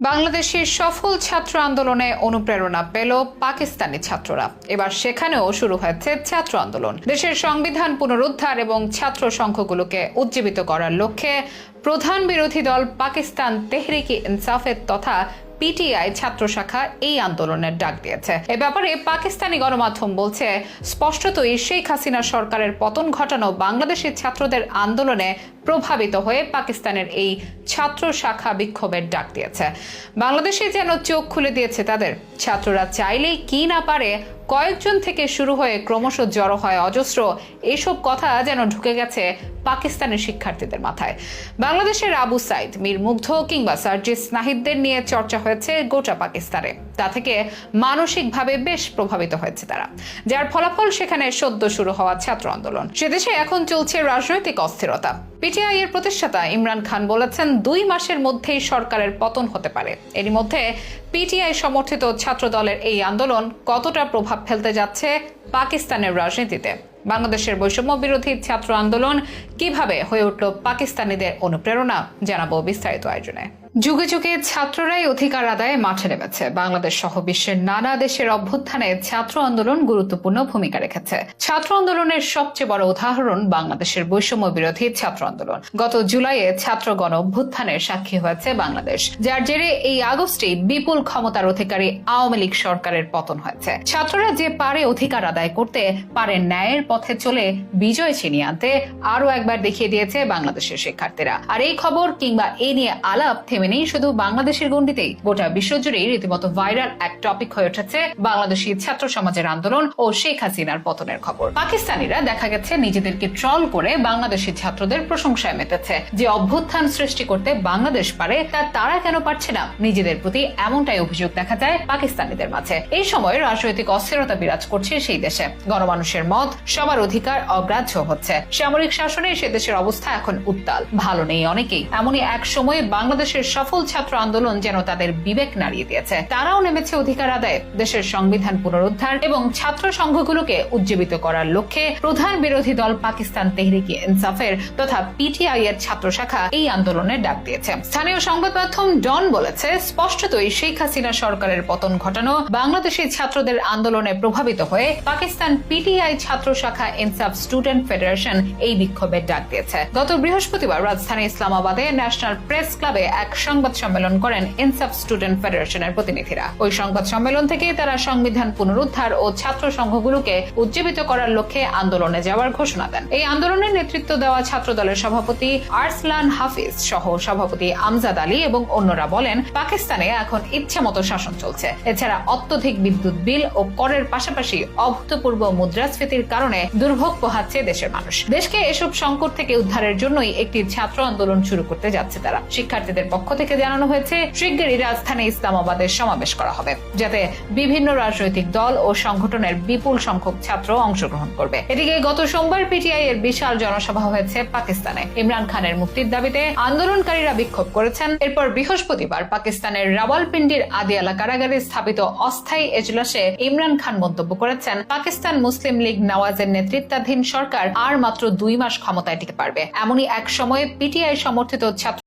বাংলাদেশের সফল ছাত্র আন্দোলনে অনুপ্রেরণা পেল পাকিস্তানি ছাত্ররা। এবার সেখানেও শুরু হয়েছে ছাত্র আন্দোলন। দেশের সংবিধান পুনরুদ্ধার এবং ছাত্র সংখ্যগুলোকে উজ্জীবিত করার লক্ষ্যে প্রধান বিরোধী দল পাকিস্তান তেহরিকি ইনসাফের তথা পিটিআই ছাত্র শাখা এই আন্দোলনের ডাক দিয়েছে। এ ব্যাপারে পাকিস্তানি গণমাধ্যম বলছে, স্পষ্টতই শেখ হাসিনা সরকারের পতন ঘটানো বাংলাদেশের ছাত্রদের আন্দোলনে প্রভাবিত হয়ে পাকিস্তানের এই ছাত্র শাখা বিক্ষোভের ডাক দিয়েছে। বাংলাদেশে যেন চোখ খুলে দিয়েছে তাদের, ছাত্ররা চাইলেই কি না পারে কয়েকজন থেকে শুরু হয়ে ক্রমশ জড়ো হয় অজস্র। এসব কথা যেন ঢুকে গেছে পাকিস্তানের শিক্ষার্থীদের মাথায়। বাংলাদেশের আবু সাইদ, মীর মুগ্ধ কিংবা সার্জিস নাহিদদের নিয়ে চর্চা হয়েছে গোটা পাকিস্তানে। তা থেকে মানসিকভাবে বেশ প্রভাবিত হয়েছে তারা, যার ফলাফল সেখানে সদ্য শুরু হওয়া ছাত্র আন্দোলন। সেদেশে এখন চলছে রাজনৈতিক অস্থিরতা। পিটিআই এর প্রতিষ্ঠাতা ইমরান খান বলেছেন, দুই মাসের মধ্যেই সরকারের পতন হতে পারে। এরই মধ্যে পিটিআই সমর্থিত ছাত্র দলের এই আন্দোলন কতটা প্রভাব ফেলতে যাচ্ছে পাকিস্তানের রাজনীতিতে? বাংলাদেশের বৈষম্য বিরোধী ছাত্র আন্দোলন কীভাবে হয়ে উঠল পাকিস্তানিদের অনুপ্রেরণা? জানাব বিস্তারিত আয়োজনে। যুগে যুগে ছাত্ররাই অধিকার আদায়ে মাঠে নেমেছে। বাংলাদেশ সহ বিশ্বের নানা দেশের অভ্যুত্থানে ছাত্র আন্দোলন গুরুত্বপূর্ণ ভূমিকা রেখেছে। ছাত্র আন্দোলনের সবচেয়ে বড় উদাহরণ বাংলাদেশের বৈষম্য বিরোধী ছাত্র আন্দোলন। গত জুলাইয়ে ছাত্র গণ অভ্যুত্থানের সাক্ষী হয়েছে বাংলাদেশ, যার জেরে এই আগস্টে বিপুল ক্ষমতার অধিকারী আওয়ামী লীগ সরকারের পতন হয়েছে। ছাত্ররা যে পারে অধিকার আদায় করতে, পারে ন্যায়ের পথে চলে বিজয় ছিনিয়ে আনতে আরও একবার দেখিয়ে দিয়েছে বাংলাদেশের শিক্ষার্থীরা। আর এই খবর কিংবা এই নিয়ে আলাপ থেমে নেই, শুধু বাংলাদেশের গণ্ডিতেই গোটা বিশ্বজুড়েই রীতিমতো ভাইরাল এক টপিক হয়ে উঠেছে বাংলাদেশি ছাত্র সমাজের আন্দোলন ও শেখ হাসিনার পতনের খবর। পাকিস্তানিরা দেখা গেছে নিজেদেরকে ট্রল করে বাংলাদেশি ছাত্রদের প্রশংসায় মেতেছে। যে অভ্যুত্থান সৃষ্টি করতে বাংলাদেশ পারে, তা তারা কেন পারছে না? নিজেদের প্রতি এমনটাই অভিযোগ দেখা যায় পাকিস্তানিদের মাঝে। এই সময় রাজনৈতিক অস্থিরতা বিরাজ করছে সেই দেশে। গণমানুষের মত সবার অধিকার অগ্রাহ্য হচ্ছে। সামরিক শাসনে সে দেশের অবস্থা এখন উত্তাল। ভালো নেই অনেকেই। এমনই এক সময়ে বাংলাদেশের সফল ছাত্র আন্দোলন যেন তাদের বিবেক নাড়িয়ে দিয়েছে। তারাও নেমেছে অধিকার আদায়, দেশের সংবিধান পুনরুদ্ধার এবং ছাত্র সংঘগুলোকে উজ্জীবিত করার লক্ষ্যে প্রধান বিরোধী দল পাকিস্তান তেহরিকি ইনসাফের তথা পিটিআই এর ছাত্র শাখা এই আন্দোলনের ডাক দিয়েছে। স্থানীয় সংবাদ মাধ্যম ডন বলেছে, স্পষ্টতই শেখ হাসিনা সরকারের পতন ঘটানো বাংলাদেশি ছাত্রদের আন্দোলনে প্রভাবিত হয়ে পাকিস্তান পিটিআই ছাত্র শাখা ইনসাফ স্টুডেন্ট ফেডারেশন এই বিক্ষোভের ডাক দিয়েছে। গত বৃহস্পতিবার রাজধানী ইসলামাবাদে ন্যাশনাল প্রেস ক্লাবে এক সংবাদ সম্মেলন করেন ইনসাফ স্টুডেন্ট ফেডারেশনের প্রতিনিধিরা। ওই সংবাদ সম্মেলন থেকে তারা সংবিধান পুনরুদ্ধার ও ছাত্র সংঘগুলোকে উজ্জীবিত করার লক্ষ্যে আন্দোলনে যাওয়ার ঘোষণা দেন। এই আন্দোলনের নেতৃত্ব দেওয়া ছাত্র দলের সভাপতি আরসলান হাফিজ সহ সভাপতি আমজাদ আলী এবং অন্যরা বলেন, পাকিস্তানে এখন ইচ্ছামতো শাসন চলছে। এছাড়া অত্যধিক বিদ্যুৎ বিল ও করের পাশাপাশি অভূতপূর্ব মুদ্রাস্ফীতির কারণে দুর্ভোগ পোহাচ্ছে দেশের মানুষ। দেশকে এসব সংকট থেকে উদ্ধারের জন্যই একটি ছাত্র আন্দোলন শুরু করতে যাচ্ছে তারা। শিক্ষার্থীদের পক্ষ থেকে জানানো হয়েছে, শিগগিরই রাজধানী ইসলামাবাদের সমাবেশ করা হবে, যাতে বিভিন্ন রাজনৈতিক দল ও সংগঠনের বিপুল সংখ্যক ছাত্র অংশগ্রহণ করবে। এদিকে গত সোমবার পিটিআই এর বিশাল জনসভা হয়েছে পাকিস্তানে। ইমরান খানের মুক্তির দাবিতে আন্দোলনকারীরা বিক্ষোভ করেছেন। এরপর বৃহস্পতিবার পাকিস্তানের রাওয়ালপিন্ডির আদিয়ালা কারাগারে স্থাপিত অস্থায়ী এজলাসে ইমরান খান মন্তব্য করেছেন, পাকিস্তান মুসলিম লীগ নওয়াজের নেতৃত্বাধীন সরকার আর মাত্র দুই মাস ক্ষমতায় টিকে পারবে। এমনই এক সময়ে পিটিআই সমর্থিত ছাত্র